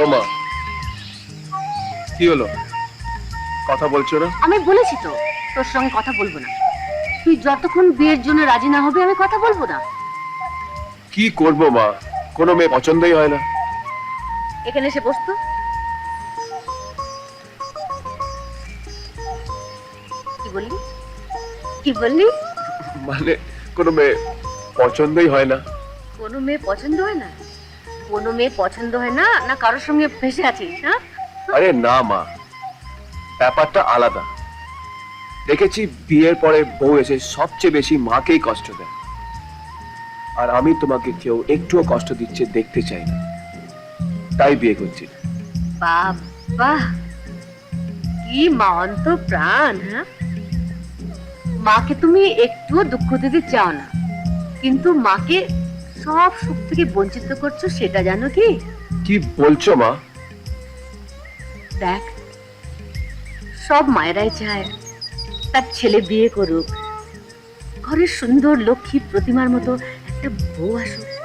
ও মা কি হলো? কথা বলছো না? আমি বলেছি তো তোর সঙ্গে কথা বলব না। তুই যতক্ষণ বিয়ের জন্য রাজি না হবে আমি কথা বলব না। কি করব মা? কোনো মেয়ে পছন্দই হয় না। এখানে এসে বসতো কি বললি? কি বললি? মানে কোনো মেয়ে পছন্দই হয় না। কোনো মেয়ে পছন্দ হয় না? কোনো মেয়ে পছন্দ হয় না না কারোর সঙ্গে ফেসে আছিস হ্যাঁ? আরে না মা। ব্যাপারটা আলাদা। দেখেছি বিয়ের পরে বউ এসে সবচেয়ে বেশি মাকেই কষ্ট দেয়। আর আমি তোমাকে কেউ একটুও কষ্ট দিচ্ছে দেখতে চাই না। তাই বিয়ে করছি। বাবা কি মান্ত প্রাণ হ্যাঁ? মাকে তুমি একটুও দুঃখ দিতে চাও না কিন্তু মাকে সব সুখ থেকে বঞ্চিত করছ সেটা জানো কি? কি বলছো মা? দেখ সব মায়েরাই চায় তার ছেলে বিয়ে করুক। ঘরের সুন্দর লক্ষ্মী প্রতিমার মতো একটা বউ আসুক।